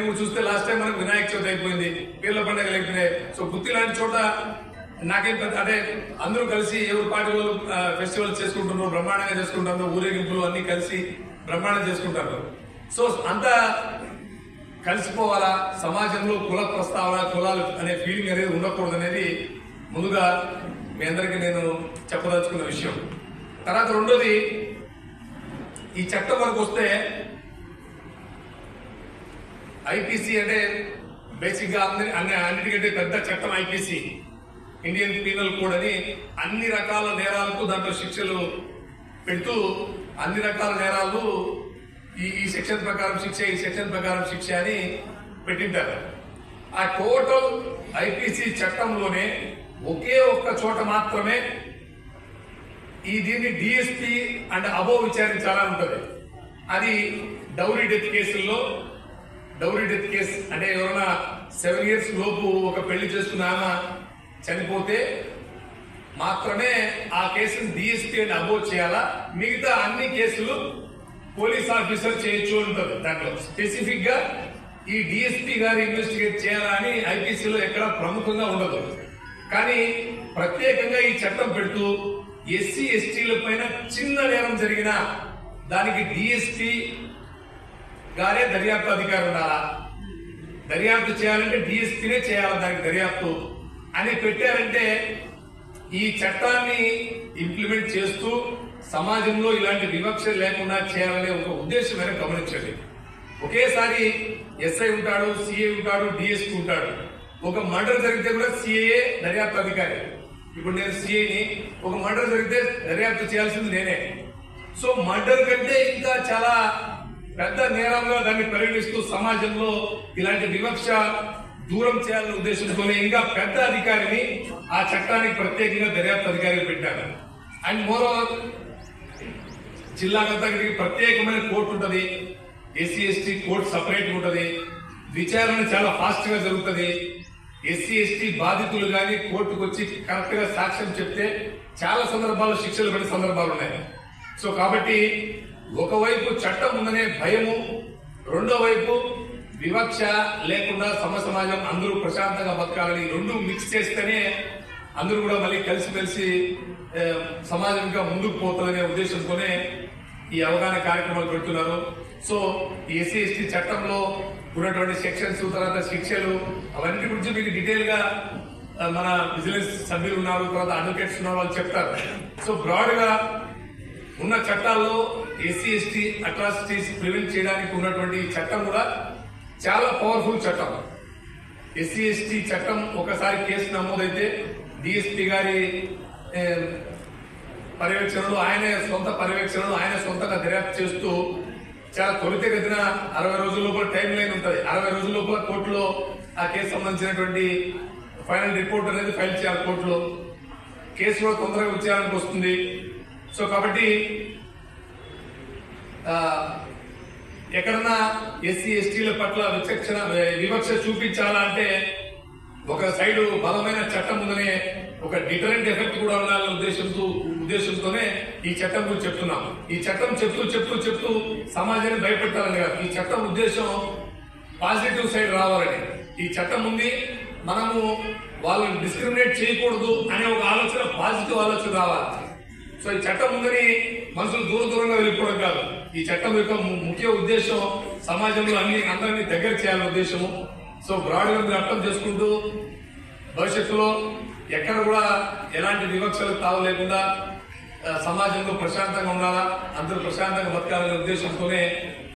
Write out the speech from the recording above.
నేను చూస్తే last time మనకు వినాయక చవితి అయిపోయింది. పీర్ల పండుగలు అయిపోయినాయి. సో గుత్తి లాంటి చోట నాకేం పెద్ద అంటే అందరూ కలిసి ఎవరి పార్టీ వాళ్ళు ఫెస్టివల్ చేసుకుంటున్నారు బ్రహ్మాండంగా చేసుకుంటారు ఊరేగింపులు అన్ని కలిసి బ్రహ్మాండం చేసుకుంటారు. సో అంతా కలిసిపోవాలా సమాజంలో కుల ప్రస్తావన కులాలు అనే ఫీలింగ్ అనేది ఉండకూడదు అనేది ముందుగా మీ అందరికీ నేను చెప్పదలుచుకున్న విషయం. తర్వాత రెండోది ఈ చట్టం వరకు వస్తే ఐపీసీ అంటే బేసిక్గా అందరి అన్ని అన్నిటికంటే పెద్ద చట్టం ఐపీసీ. ఇండియన్ పీనల్ కోడ్ అని అన్ని రకాల నేరాలకు దాంట్లో శిక్షలు పెడుతూ అన్ని రకాల నేరాలు ఈ ఈ సెక్షన్ ప్రకారం శిక్ష ఈ సెక్షన్ ప్రకారం శిక్ష అని పెట్టింటారు. ఆ టోటల్ ఐపీసీ చట్టంలోనే ఒకే ఒక్క చోట మాత్రమే ఈ దీన్ని డిఎస్పీ అండ్ అబో విచారించాలని ఉంటుంది. అది డౌరీ డెత్ కేసుల్లో డౌరీ డెత్ కేసు అంటే ఎవరైనా సెవెన్ ఇయర్స్ లోపు ఒక పెళ్ళి చేసుకున్న ఆమె చనిపోతే మాత్రమే ఆ కేసును డిఎస్పీ అని అబోవ్ చేయాలా? మిగతా అన్ని కేసులు పోలీస్ ఆఫీసర్ చేయొచ్చు ఉంటుంది దాంట్లో. స్పెసిఫిక్గా ఈ డిఎస్పీ గారు ఇన్వెస్టిగేట్ చేయాలా అని ఐపీసీలో ఎక్కడ ప్రముఖంగా ఉండదు. కానీ ప్రత్యేకంగా ఈ చట్టం పెడుతూ ఎస్సీ ఎస్టీల పైన చిన్న నేరం జరిగినా దానికి డిఎస్పీ గానే దర్యాప్తు అధికారం ఉండాలా? దర్యాప్తు చేయాలంటే డిఎస్పీనే చేయాలి దానికి దర్యాప్తు? అని పెట్టారంటే ఈ చట్టాన్ని ఇంప్లిమెంట్ చేస్తూ సమాజంలో ఇలాంటి వివక్ష లేకుండా చేయాలనే ఒక ఉద్దేశం మేరకు గమనించండి. ఒకేసారి ఎస్ఐ ఉంటాడు సిఐ ఉంటాడు డిఎస్పీ ఉంటాడు. ఒక మర్డర్ జరిగితే కూడా సిఐఏ దర్యాప్తు అధికారి. ఇప్పుడు నేను సిఐని ఒక మర్డర్ జరిగితే దర్యాప్తు చేయాల్సింది నేనే. సో మర్డర్ కంటే ఇంకా చాలా పెద్ద నేరంలో దాన్ని పరిగణిస్తూ సమాజంలో ఇలాంటి వివక్ష దూరం చేయాలనే ఉద్దేశంతోనే ఇంకా పెద్ద అధికారిని ఆ చట్టానికి ప్రత్యేకంగా దర్యాప్తు అధికారిగా పెట్టారు. అండ్ మోరోవర్ జిల్లాకంతటికి ప్రత్యేకమైన కోర్టు ఉంటుంది. ఎస్సీ ఎస్టీ కోర్టు సపరేట్ ఉంటుంది. విచారణ చాలా ఫాస్ట్గా జరుగుతుంది. ఎస్సీ ఎస్టీ బాధితులు కానీ కోర్టుకు వచ్చి కరెక్ట్గా సాక్ష్యం చెప్తే చాలా సందర్భాల్లో శిక్షలు పడే సందర్భాలు ఉన్నాయి. సో కాబట్టి ఒకవైపు చట్టం ఉందనే భయము రెండో వైపు వివక్ష లేకుండా సమ సమాజం అందరూ ప్రశాంతంగా బతకాలని రెండు మిక్స్ చేస్తేనే అందరూ కూడా మళ్ళీ కలిసిమెలిసి కలిసి సమాజంగా ముందుకు పోతుందనే ఉద్దేశంతోనే ఈ అవగాహన కార్యక్రమాలు పెడుతున్నారు. సో ఈ ఎస్సీ ఎస్టీ చట్టంలో ఉన్నటువంటి సెక్షన్స్ తర్వాత శిక్షలు అవన్నీ గురించి మీకు డీటెయిల్గా మన విజిలెన్స్ సభ్యులు ఉన్నారు తర్వాత అడ్వకేట్స్ ఉన్నారు వాళ్ళు చెప్తారు. సో బ్రాడ్గా ఉన్న చట్టాల్లో ఎస్సీ ఎస్టీ అట్రాసిటీస్ ప్రివెంట్ చేయడానికి ఉన్నటువంటి చట్టం కూడా చాలా పవర్ఫుల్ చట్టం. ఎస్సీ ఎస్టీ చట్టం ఒకసారి కేసు నమోదైతే డిఎస్పీ గారి పర్యవేక్షణలు ఆయన సొంత పర్యవేక్షణలు ఆయన సొంతంగా దర్యాప్తు చేస్తూ చాలా త్వరితగతిన అరవై రోజుల లోపల టైం లైన్ ఉంటుంది. అరవై రోజుల లోపల కోర్టులో ఆ కేసు సంబంధించినటువంటి ఫైనల్ రిపోర్ట్ అనేది ఫైల్ చేయాలి కోర్టులో. కేసు కూడా తొందరగా విచారణకు వస్తుంది సో కాబట్టి ఎక్కడన్నా ఎస్సీ ఎస్టీల పట్ల విచక్షణ వివక్ష చూపించాలా అంటే ఒక సైడు బలమైన చట్టం ఉందనే ఒక డిటరెంట్ ఎఫెక్ట్ కూడా ఉండాలనే ఉద్దేశంతో ఉద్దేశంతోనే ఈ చట్టం గురించి చెప్తున్నాం ఈ చట్టం చెప్తూ చెప్తూ చెప్తూ సమాజాన్ని భయపెట్టాలని కాదు. ఈ చట్టం ఉద్దేశం పాజిటివ్ సైడ్ రావాలని. ఈ చట్టం ఉంది మనము వాళ్ళని డిస్క్రిమినేట్ చేయకూడదు అనే ఒక ఆలోచన పాజిటివ్ ఆలోచన రావాలి. సో ఈ చట్టం ఉందని మనుషులు దూర దూరంగా వెళ్ళిపోవడం కాదు. ఈ చట్టం యొక్క ముఖ్య ఉద్దేశం సమాజంలో అన్ని అందరినీ దగ్గర చేయాలనే ఉద్దేశము. సో బ్రాడ్గా మీరు అర్థం చేసుకుంటూ భవిష్యత్తులో ఎక్కడ కూడా ఎలాంటి వివక్షలకు తావు లేకుండా సమాజంలో ప్రశాంతంగా ఉండాలా అందరూ ప్రశాంతంగా బతకాలనే ఉద్దేశంతోనే